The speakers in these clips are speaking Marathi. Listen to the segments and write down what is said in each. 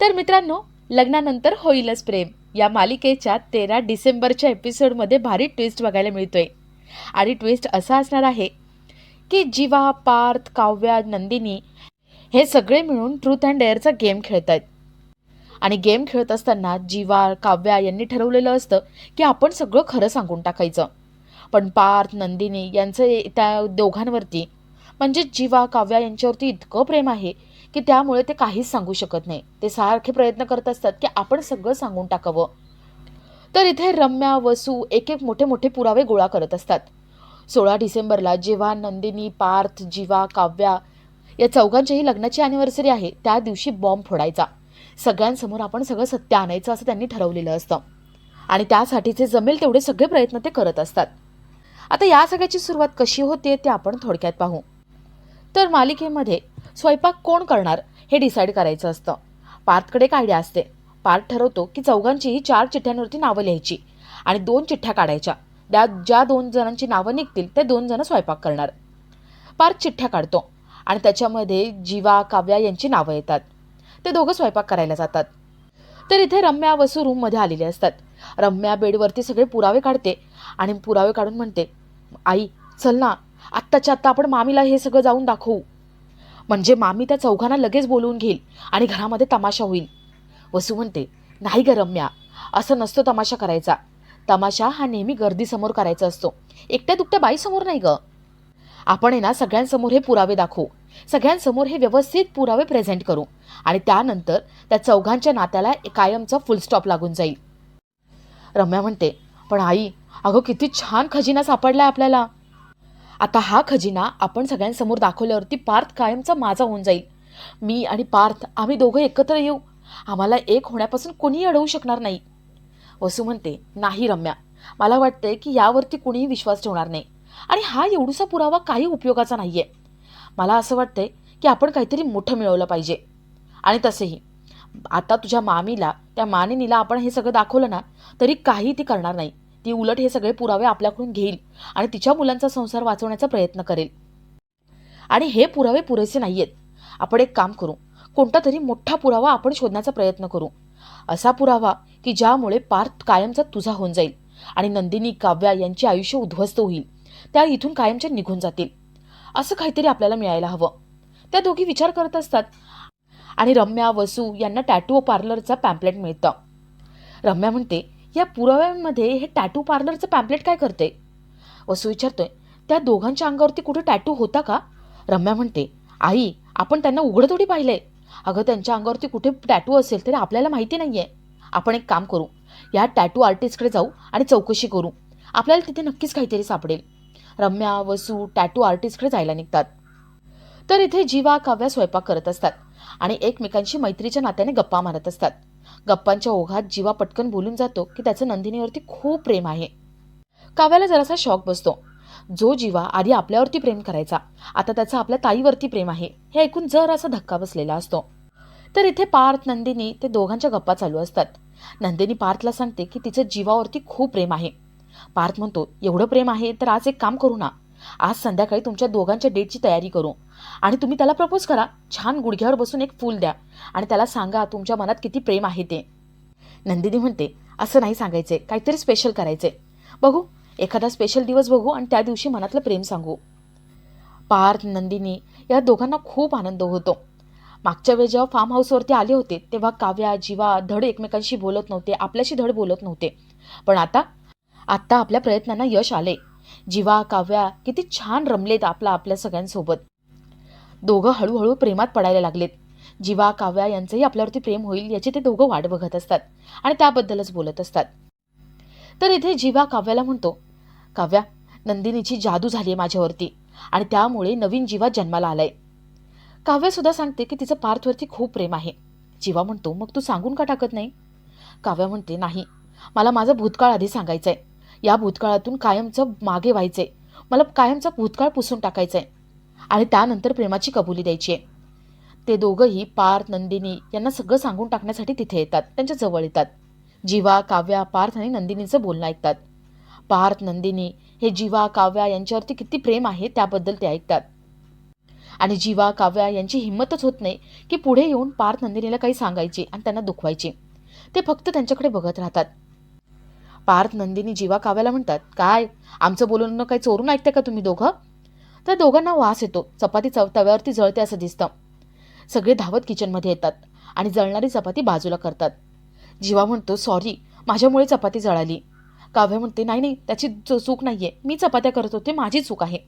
तर मित्रांनो लग्नानंतर होईलच प्रेम. या मालिकेच्या तेरा डिसेंबरच्या एपिसोडमध्ये भारी ट्विस्ट बघायला मिळतोय. आणि ट्विस्ट असा असणार आहे की जीवा पार्थ काव्या नंदिनी हे सगळे मिळून ट्रूथ अँड डेअरचा गेम खेळत आहेत. आणि गेम खेळत असताना जीवा काव्या यांनी ठरवलेलं असतं की आपण सगळं खरं सांगून टाकायचं. पण पार्थ नंदिनी यांचं त्या दोघांवरती म्हणजे जीवा काव्या यांच्यावरती इतकं प्रेम आहे की त्यामुळे ते काहीच सांगू शकत नाही. ते सारखे प्रयत्न करत असतात की आपण सगळं सांगून टाकावं. तर इथे रम्या वसू एक एक मोठे मोठे पुरावे गोळा करत असतात. सोळा डिसेंबरला जेव्हा नंदिनी पार्थ जीवा काव्या या चौघांच्याही लग्नाची अॅनिव्हर्सरी आहे त्या दिवशी बॉम्ब फोडायचा. सगळ्यांसमोर आपण सगळं सत्य आणायचं असं त्यांनी ठरवलेलं असतं. आणि त्यासाठीचे जमेल तेवढे सगळे प्रयत्न ते करत असतात. आता या सगळ्याची सुरुवात कशी होते ते आपण थोडक्यात पाहू. तर मालिकेमध्ये स्वयंपाक कोण करणार हे डिसाईड करायचं असतं. पार्थकडे एक आयडिया असते. पार्थ ठरवतो की चौघांचीही चार चिठ्ठ्यांवरती नावं लिहायची आणि दोन चिठ्ठ्या काढायच्या. त्या ज्या दोन जणांची नावं निघतील ते दोन जण स्वयंपाक करणार. पार्थ चिठ्ठ्या काढतो आणि त्याच्यामध्ये जीवा काव्या यांची नावं येतात. ते दोघं स्वयंपाक करायला जातात. तर इथे रम्या वसू रूममध्ये आलेले असतात. रम्या बेडवरती सगळे पुरावे काढते आणि पुरावे काढून म्हणते आई चल ना आत्ताच्या आत्ता आपण मामीला हे सगळं जाऊन दाखवू. म्हणजे मामी त्या चौघांना लगेच बोलवून घेईल आणि घरामध्ये तमाशा होईल. वसू म्हणते नाही ग रम्या असं नसतो तमाशा करायचा. तमाशा हा नेहमी गर्दीसमोर करायचा असतो. एकट्या दुकट्या बाईसमोर नाही ग. आपण आहे ना सगळ्यांसमोर हे पुरावे दाखवू. सगळ्यांसमोर हे व्यवस्थित पुरावे प्रेझेंट करू. आणि त्यानंतर त्या चौघांच्या नात्याला कायमचा फुलस्टॉप लागून जाईल. रम्या म्हणते पण आई अगं किती छान खजिना सापडलाय आपल्याला. आता हा खजिना आपण सगळ्यांसमोर दाखवल्यावरती पार्थ कायमचा माझा होऊन जाईल. मी आणि पार्थ आम्ही दोघं एकत्र येऊ. आम्हाला एक होण्यापासून कोणीही अडवू शकणार नाही. वसू म्हणते नाही रम्या. मला वाटतंय की यावरती कुणीही विश्वास ठेवणार नाही. आणि हा एवढूसा पुरावा काही उपयोगाचा नाही आहे मला असं वाटतंय की आपण काहीतरी मोठं मिळवलं पाहिजे. आणि तसेही. आता तुझ्या मामीला त्या मानिनीला आपण हे सगळं दाखवलं ना तरी काही ती करणार नाही. ती उलट हे सगळे पुरावे आपल्याकडून घेईल आणि तिच्या मुलांचा संसार वाचवण्याचा प्रयत्न करेल. आणि हे पुरावे पुरेसे नाही आहेत आपण एक काम करू. कोणता तरी मोठा पुरावा आपण शोधण्याचा प्रयत्न करू. असा पुरावा की ज्यामुळे पार्थ कायमचा तुझा होऊन जाईल आणि नंदिनी काव्या यांचे आयुष्य उद्ध्वस्त होईल. त्या इथून कायमच्या निघून जातील. असं काहीतरी आपल्याला मिळायला हवं. त्या दोघी विचार करत असतात. आणि रम्या वसू यांना टॅटू पार्लरचा पॅम्पलेट मिळतं. रम्या म्हणते या पुराव्यांमध्ये हे टॅटू पार्लरचं पॅम्पलेट काय करते वसू विचारतोय त्या दोघांच्या अंगावरती कुठे टॅटू होता का? रम्या म्हणते आई आपण त्यांना उघडं थोडी पाहिलंय. अगं त्यांच्या अंगावरती कुठे टॅटू असेल तरी आपल्याला माहिती नाही आहे आपण एक काम करू या टॅटू आर्टिस्टकडे जाऊ आणि चौकशी करू. आपल्याला तिथे नक्कीच काहीतरी सापडेल. रम्या वसू टॅटू आर्टिस्टकडे जायला निघतात. तर इथे जीवा काव्या स्वयंपाक करत असतात आणि एकमेकांशी मैत्रीच्या नात्याने गप्पा मारत असतात. गप्पांच्या ओघात जीवा पटकन बोलून जातो की त्याचं नंदिनीवरती खूप प्रेम आहे. काव्याला जरासा शॉक बसतो. जो जीवा आधी आपल्यावरती प्रेम करायचा आता त्याचा आपल्या ताईवरती प्रेम आहे हे ऐकून जर असा धक्का बसलेला असतो. तर इथे पार्थ नंदिनी ते दोघांच्या गप्पा चालू असतात. नंदिनी पार्थला सांगते की तिचं जीवावरती खूप प्रेम आहे. पार्थ म्हणतो एवढं प्रेम आहे तर आज एक काम करू ना. आज संध्याकाळी तुमच्या दोघांच्या डेटची तयारी करू. आणि तुम्ही त्याला प्रपोज करा. छान गुडघ्यावर बसून एक फूल द्या. आणि त्याला सांगा तुमच्या मनात किती प्रेम आहे ते. नंदिनी म्हणते असं नाही सांगायचे. काहीतरी स्पेशल करायचे. बघू एखादा स्पेशल दिवस बघू आणि त्या दिवशी मनातलं प्रेम सांगू. पार्थ नंदिनी या दोघांना खूप आनंद होतो. मागच्या वेळी जेव्हा फार्म हाऊसवरती आले होते तेव्हा काव्या जीवा धड एकमेकांशी बोलत नव्हते आपल्याशी धड बोलत नव्हते. पण आता आत्ता आपल्या प्रयत्नांना यश आले जीवा काव्या किती छान रमलेत आपला आपल्या सगळ्यांसोबत. दोघं हळूहळू प्रेमात पडायला लागलेत. जीवा काव्या यांचंही आपल्यावरती प्रेम होईल याची ते दोघं वाट बघत असतात आणि त्याबद्दलच बोलत असतात. तर इथे जीवा काव्याला म्हणतो काव्या नंदिनीची जादू झाली आहे माझ्यावरती आणि त्यामुळे नवीन जीवा जन्माला आलाय. काव्यासुद्धा सांगते की तिचं पार्थवरती खूप प्रेम आहे. जीवा म्हणतो मग तू सांगून का टाकत नाही? काव्या म्हणते नाही. मला माझं भूतकाळ आधी सांगायचं आहे या भूतकाळातून कायमचं मागे व्हायचंय. मला कायमचा भूतकाळ पुसून टाकायचा आहे आणि त्यानंतर प्रेमाची कबुली द्यायची आहे. ते दोघंही पार्थ नंदिनी यांना सगळं सांगून टाकण्यासाठी तिथे येतात. त्यांच्या जवळ येतात. जीवा काव्या पार्थ आणि नंदिनीचं बोलणं ऐकतात. पार्थ नंदिनी हे जीवा काव्या यांच्यावरती किती प्रेम आहे त्याबद्दल ते ऐकतात. आणि जीवा काव्या यांची हिंमतच होत नाही की पुढे येऊन पार्थ नंदिनीला काही सांगायची आणि त्यांना दुखवायची. ते फक्त त्यांच्याकडे बघत राहतात. पार्थ नंदिनी जीवा काव्याला म्हणतात काय? आमचं बोलणं काही चोरून ऐकते का तुम्ही दोघं? तर दोघांना वास येतो. चपाती चव तव्यावरती जळते असं दिसतं. सगळे धावत किचनमध्ये येतात आणि जळणारी चपाती बाजूला करतात. जीवा म्हणतो सॉरी माझ्यामुळे चपाती जळाली. काव्य म्हणते नाही नाही त्याची चूक नाही आहे मी चपात्या करत होते माझी चूक आहे.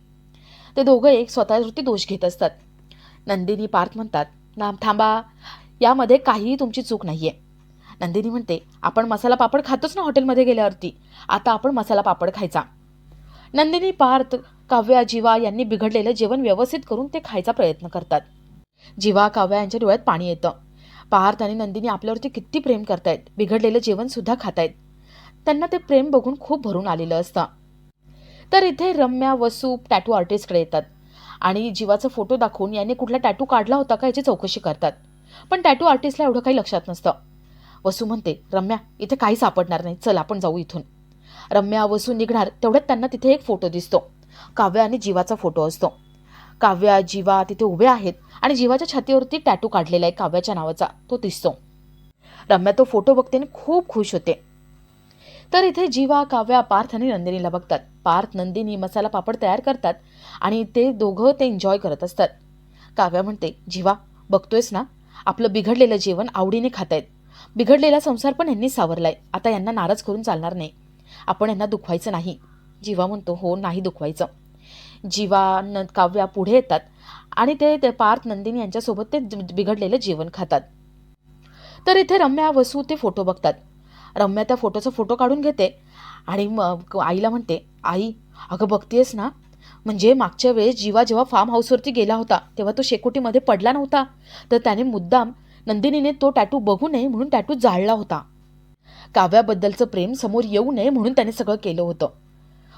ते दोघं एक स्वतःवरती दोष घेत असतात. नंदिनी पार्थ म्हणतात ना थांबा. यामध्ये काहीही तुमची चूक नाही आहे नंदिनी म्हणते आपण मसाला पापड खातोच ना हॉटेलमध्ये गेल्यावरती. आता आपण मसाला पापड खायचा. नंदिनी पार्थ काव्या जीवा यांनी बिघडलेलं जेवण व्यवस्थित करून ते खायचा प्रयत्न करतात. जीवा काव्या यांच्या डोळ्यात पाणी येतं. पार्थ आणि नंदिनी आपल्यावरती किती प्रेम करतायत बिघडलेलं जेवण सुद्धा खातायत. त्यांना ते प्रेम बघून खूप भरून आलेलं असतं. तर इथे रम्या वसू टॅटू आर्टिस्टकडे येतात. आणि जीवाचा फोटो दाखवून याने कुठला टॅटू काढला होता का याची चौकशी करतात. पण टॅटू आर्टिस्टला एवढं काही लक्षात नसतं. वसू म्हणते रम्या इथे काही सापडणार नाही. चल आपण जाऊ इथून. रम्या वसू निघणार तेवढ्यात त्यांना तिथे एक फोटो दिसतो. काव्या आणि जीवाचा फोटो असतो. काव्या जीवा तिथे उभे आहेत आणि जीवाच्या छातीवरती टॅटू काढलेला आहे काव्याच्या नावाचा तो दिसतो. रम्या तो फोटो बघते आणि खूप खुश होते. तर इथे जीवा काव्या पार्थ आणि नंदिनीला बघतात. पार्थ नंदिनी मसाला पापड तयार करतात आणि ते दोघं ते एन्जॉय करत असतात. काव्या म्हणते जीवा बघतोयस ना? आपलं बिघडलेलं जेवण आवडीने खातायत. बिघडलेला संसार पण यांनी सावरलाय. आता यांना नाराज करून चालणार नाही. आपण यांना दुखवायचं नाही. जीवा म्हणतो हो नाही दुखवायचं. जीवा न काव्या पुढे येतात आणि ते ते पार्थ नंदिनी यांच्यासोबत ते बिघडलेलं जीवन खातात. तर इथे रम्या वसू ते फोटो बघतात. रम्या त्या फोटोचा फोटो काढून घेते आणि मग आईला म्हणते आई अगं बघतेस ना? म्हणजे मागच्या वेळेस जीवा जेव्हा फार्म हाऊसवरती गेला होता तेव्हा तो शेकोटीमध्ये पडला नव्हता. तर त्याने मुद्दाम नंदिनीने तो टॅटू बघू नये म्हणून टॅटू जाळला होता. काव्याबद्दलचं प्रेम समोर येऊ नये म्हणून त्याने सगळं केलं होतं.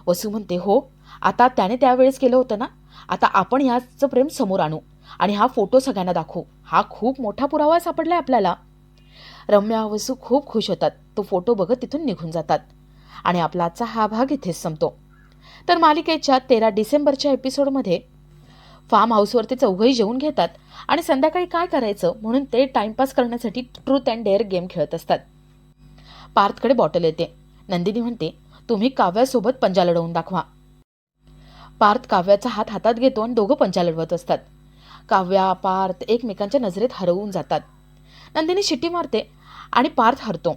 वसू म्हणते हो आता त्याने त्यावेळेस केलं होतं ना? आता आपण ह्याचं प्रेम समोर आणू आणि हा फोटो सगळ्यांना दाखवू. हा खूप मोठा पुरावा सापडलाय आपल्याला. रम्या वसू खूप खुश होतात. तो फोटो बघत तिथून निघून जातात आणि आपला आजचा हा भाग इथेच संपतो. तर मालिकेच्या तेरा डिसेंबरच्या एपिसोडमध्ये फार्म हाऊसवरती चौघही जेवून घेतात आणि संध्याकाळी काय करायचं म्हणून ते टाइमपास करण्यासाठी ट्रूथ अँड डेअर गेम खेळत असतात. पार्थकडे बॉटल येते. नंदिनी म्हणते तुम्ही काव्यासोबत पंजा लढवून दाखवा. पार्थ काव्याचा हात हातात घेतो आणि दोघं पंजा लढवत असतात. काव्या पार्थ एकमेकांच्या नजरेत हरवून जातात. नंदिनी शिट्टी मारते आणि पार्थ हरतो.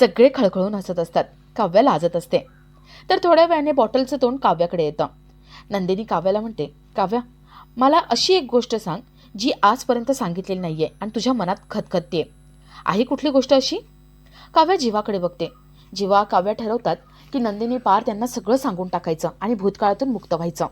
सगळे खळखळून हसत असतात. काव्या लाजत असते. तर थोड्या वेळाने बॉटलचं तोंड काव्याकडे येतं. नंदिनी काव्याला म्हणते काव्या मला अशी एक गोष्ट सांग जी आजपर्यंत सांगितलेली नाही आहे आणि तुझ्या मनात खतखतते आहे कुठली गोष्ट अशी? काव्या जीवाकडे बघते. जीवा काव्या ठरवतात की नंदिनी पार त्यांना सगळं सांगून टाकायचं आणि भूतकाळातून मुक्त व्हायचं.